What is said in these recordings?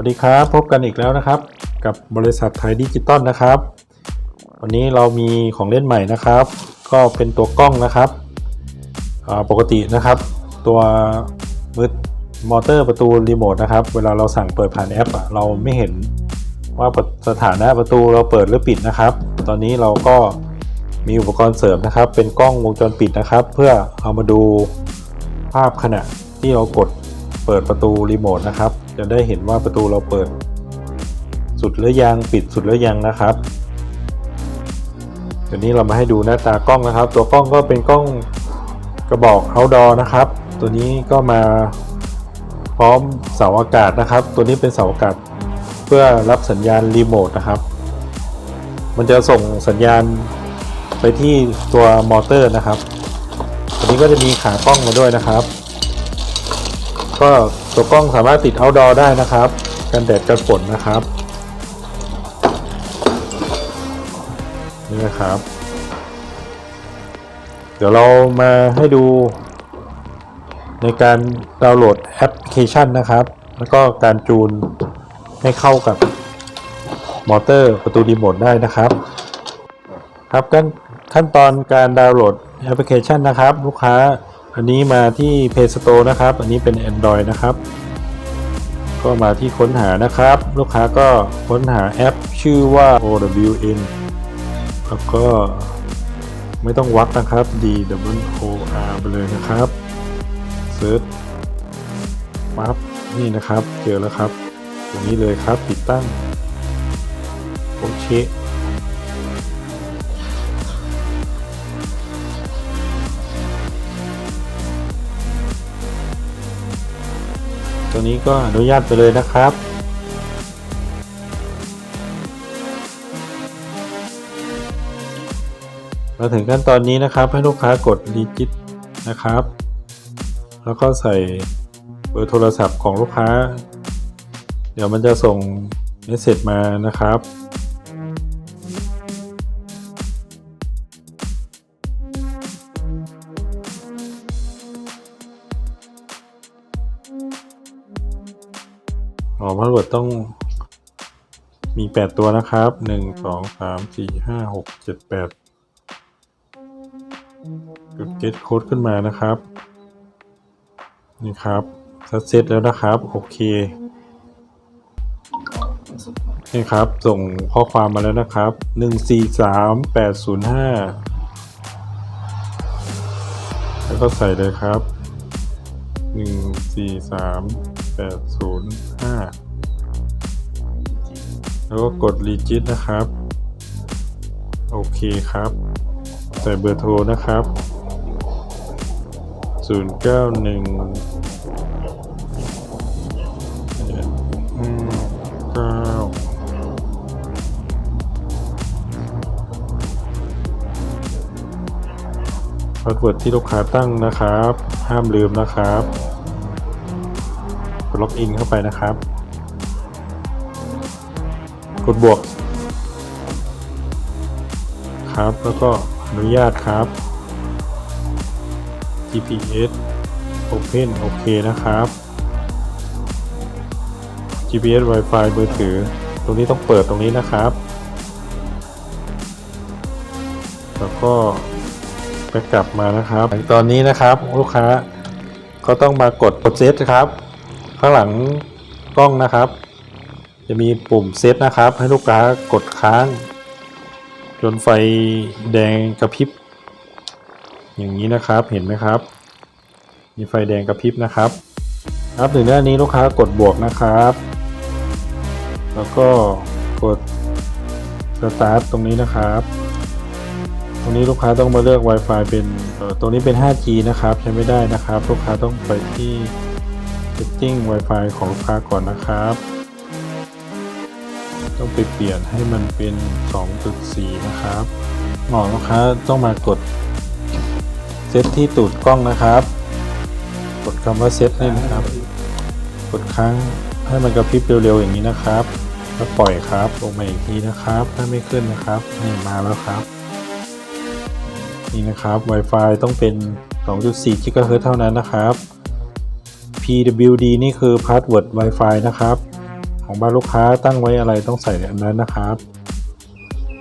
วัสดีครับ พบกันอีกแล้วนะครับ กับบริษัทไทยดิจิตอลนะครับ วันนี้เรามีของเล่นใหม่นะครับ ก็เป็นตัวกล้องนะครับปกตินะครับ ตัวมือมอเตอร์ประตูรีโมทนะครับ เวลาเราสั่งเปิดผ่านแอปเราไม่เห็นว่าสถานะประตูเราเปิดหรือปิดนะครับ ตอนนี้เราก็มีอุปกรณ์เสริมนะครับ เป็นกล้องวงจรปิดนะครับ เพื่อเอามาดูภาพขณะที่เรากดเปิดประตูรีโมทนะครับ จะได้เห็นว่าประตูเราเปิด สุดหรือยังปิดสุดหรือยังนะครับเดี๋ยวนี้เรามาให้ดูหน้าตากล้องนะครับ ตัวกล้องก็เป็นกล้องกระบอก outdoor นะครับ ตัวนี้ก็มาพร้อมเสาอากาศนะครับ ตัวนี้เป็นเสาอากาศเพื่อรับสัญญาณรีโมทนะครับ มันจะส่งสัญญาณไปที่ตัวมอเตอร์นะครับ ตัวนี้ก็จะมีขากล้องมาด้วยนะครับ ก็ตัวกล้องสามารถติด outdoor ได้นะครับ กันแดดกันฝนนะครับ นี่นะครับ เดี๋ยวเรามาให้ดู ในการดาวน์โหลดแอปพลิเคชันนะครับ แล้วก็การจูนให้เข้ากับมอเตอร์ประตูรีโมทได้นะครับ ครับขั้นขั้นตอนการดาวน์โหลดแอปพลิเคชันนะครับ ลูกค้า อันนี้มาที่ Play Store นะครับ อันนี้เป็น Android นะครับ ก็มาที่ค้นหานะครับ ลูกค้าก็ค้นหาแอปชื่อว่า OWN แล้วก็ไม่ต้องวัดนะครับ D W O R ไปเลยนะครับเซิร์ชปั๊บนี่นะครับ เจอแล้วครับ ตัวนี้เลยครับติดตั้ง โอเค ตัวนี้ก็อนุญาตไปเลยนะครับ มาถึงขั้นตอนนี้นะครับให้ลูกค้ากดรีจิตนะครับ แล้วก็ใส่เบอร์โทรศัพท์ของลูกค้า เดี๋ยวมันจะส่งเมสเซจมานะครับ อ๋อพาสเวิร์ดต้องมี8ตัวนะครับ1 2 3 4 5 6 7 8กด get code ขึ้นมานะครับ นี่ครับซัดเซตแล้วนะครับ โอเค นี่ครับ ส่งข้อความมาแล้วนะครับ143805แล้วก็ใส่เลยครับ 143805แล้วก็กด regit นะครับ โอเคครับ ใส่เบอร์โทรนะครับ 091 9พาสเวิร์ดที่ลูกค้าตั้งนะครับ ห้ามลืมนะครับ ล็อกอินเข้าไปนะครับ กดบวก ครับแล้วก็อนุญาตครับ GPS Open โอเคนะครับ GPS Wi-Fi มือถือ ตรงนี้ต้องเปิดตรงนี้นะครับ แล้วก็ไปกลับมานะครับ ตอนนี้นะครับลูกค้าก็ต้องมากดกดเซตครับ ข้างหลังกล้องนะครับ จะมีปุ่มเซตนะครับ ให้ลูกค้ากดค้าง จนไฟแดงกระพริบ อย่างนี้นะครับเห็นไหมครับ มีไฟแดงกระพริบนะครับ ครับถึงด้านนี้ลูกค้ากดบวกนะครับ แล้วก็กดสตาร์ทตรงนี้นะครับตรงนี้ลูกค้าต้องมาเลือก Wi-Fi เป็นตรงนี้เป็น 5G นะครับ ใช้ไม่ได้นะครับ ลูกค้าต้องไปที่ setting Wi-Fi ของลูกค้าก่อนนะครับ ต้องไปเปลี่ยนให้มันเป็น 2.4 นะครับหมอลูกค้าต้องมากดเซตที่ตูดกล้องนะครับ กดคำว่าเซตนี่นะครับ กดค้างให้มันกระพริบเร็วๆอย่างนี้นะครับ แล้วปล่อยครับลงมาอีกทีนะครับ ถ้าไม่ขึ้นนะครับนี่มาแล้วครับ นี่นะครับ Wi-Fi ต้องเป็น 2.4 GHz เท่านั้นนะครับ PWD นี่คือ Password Wi-Fi นะครับ ของบ้านลูกค้าตั้งไว้อะไรต้องใส่อันนั้นนะครับ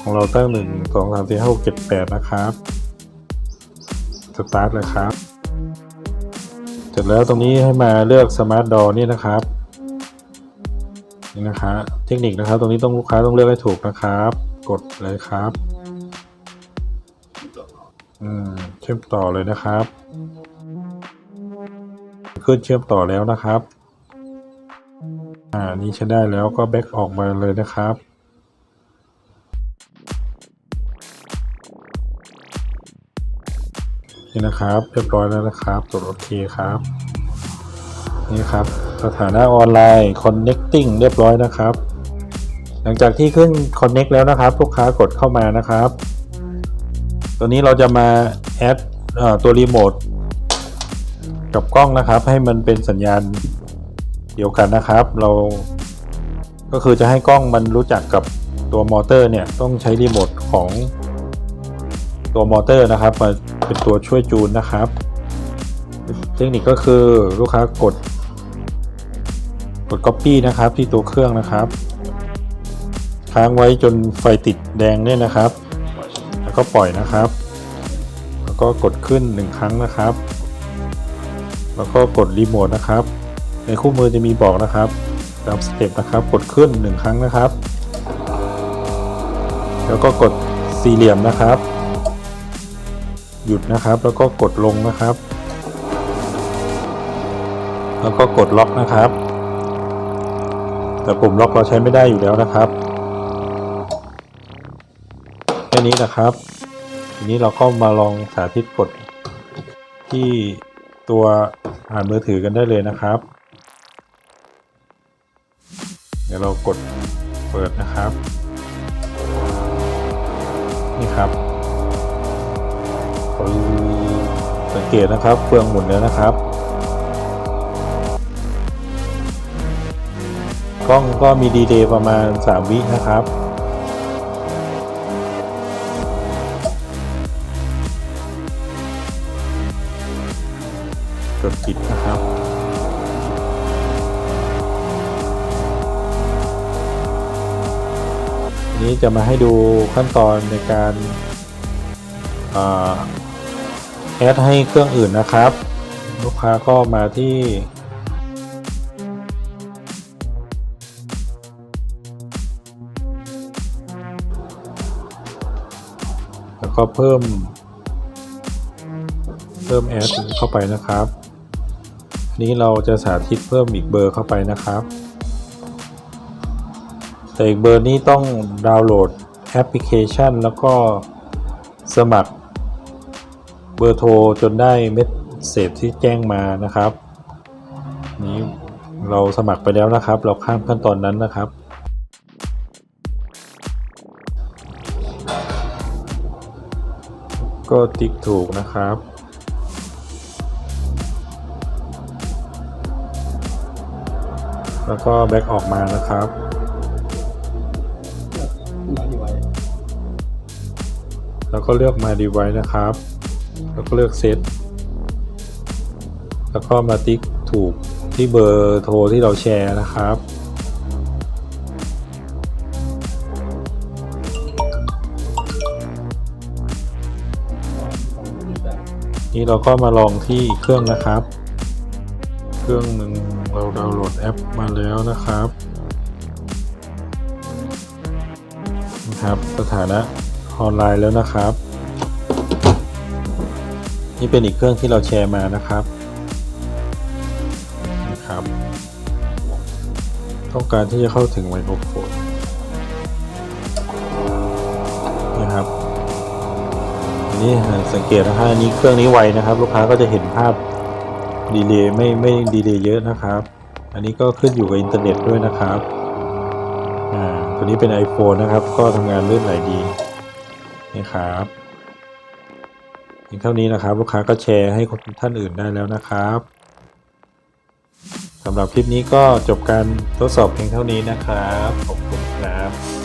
ของเราตั้งหนึ่งสองสามสี่ห้าเจ็ดแปดนะครับสตาร์ทเลยครับ เสร็จแล้วตรงนี้ให้มาเลือกสมาร์ทดอนี่นะครับนี่นะคะเทคนิคนะครับ ตรงนี้ต้องลูกค้าต้องเลือกให้ถูกนะครับ กดเลยครับ อืมเชื่อมต่อเลยนะครับ ขึ้นเชื่อมต่อแล้วนะครับ อ่า นี่ใช้ได้แล้วก็แบ็กออกมาเลยนะครับนี่นะครับเรียบร้อยแล้วนะครับกดโอเคครับ นี่ครับ สถานะออนไลน์ connecting เรียบร้อยนะครับ หลังจากที่ขึ้น connect แล้วนะครับ ลูกค้ากดเข้ามานะครับ ตัวนี้เราจะมาแอดตัวรีโมท กับกล้องนะครับ ให้มันเป็นสัญญาณเดียวกันนะครับ เราก็คือจะให้กล้องมันรู้จักกับตัวมอเตอร์เนี่ยต้องใช้รีโมทของตัวมอเตอร์นะครับมาเป็นตัวช่วยจูนนะครับ เทคนิคก็คือลูกค้ากด กด Copy นะครับ ที่ตัวเครื่องนะครับ ค้างไว้จนไฟติดแดงเนี่ยนะครับ แล้วก็ปล่อยนะครับ แล้วก็กดขึ้นหนึ่งครั้งนะครับ แล้วก็กดรีโมทนะครับ ในคู่มือจะมีบอกนะครับตามสเต็ปนะครับ กดขึ้นหนึ่งครั้งนะครับ แล้วก็กดสี่เหลี่ยมนะครับ หยุดนะครับ แล้วก็กดลงนะครับ แล้วก็กดล็อกนะครับ แต่ปุ่มล็อกเราใช้ไม่ได้อยู่แล้วนะครับแค่นี้นะครับทีนี้เราก็มาลองสาธิตกดที่ตัว อ่านมือถือกันได้เลยนะครับ เดี๋ยวเรากดเปิดนะครับ นี่ครับสังเกตนะครับเฟืองหมุนแล้วนะครับ กล้องก็มีดีเลย์ประมาณ 3 วินะครับ กดปิดนะครับ นี้จะมาให้ดูขั้นตอนในการาแอดให้เครื่องอื่นนะครับ ลูกค้าก็มาที่แล้วก็เพิ่ม เพิ่มแอดเข้าไปนะครับ นี้เราจะสาธิตเพิ่มอีกเบอร์เข้าไปนะครับ แต่อีกเบอร์นี้ต้องดาวน์โหลดแอปพลิเคชัน แล้วก็สมัครเบอร์โทรจนได้เม็ดเศษที่แจ้งมานะครับ นี้เราสมัครไปแล้วนะครับ เราข้ามขั้นตอนนั้นนะครับก็ติ๊กถูกนะครับ แล้วก็แบ็กออกมานะครับ แล้วก็เลือกมา device นะครับ แล้วก็เลือกเซตแล้วก็มาติ๊กถูกที่เบอร์โทรที่เราแชร์นะครับนี่เราก็มาลองที่เครื่องนะครับ เครื่องหนึ่ง เราดาวน์โหลดแอปมาแล้วนะครับนะครับ สถานะออนไลน์แล้วนะครับ นี่เป็นอีกเครื่องที่เราแชร์มานะครับนะครับ ต้องการที่จะเข้าถึงไมโครโฟนนะครับนนี้สังเกตนะครับอันนี้เครื่องนี้ไวนะครับ ลูกค้าก็จะเห็นภาพ ดีเลย์ไม่ไม่ดีเลย์เยอะนะครับ อันนี้ก็ขึ้นอยู่กับอินเทอร์เน็ตด้วยนะครับอ่าตัวนี้เป็น iPhone นะครับ ก็ทำงานลื่นไหลดีนี่ครับเพียงเท่านี้นะครับ ลูกค้าก็แชร์ให้คนท่านอื่นได้แล้วนะครับสำหรับคลิปนี้ก็จบการทดสอบเพียงเท่านี้นะครับขอบคุณครับ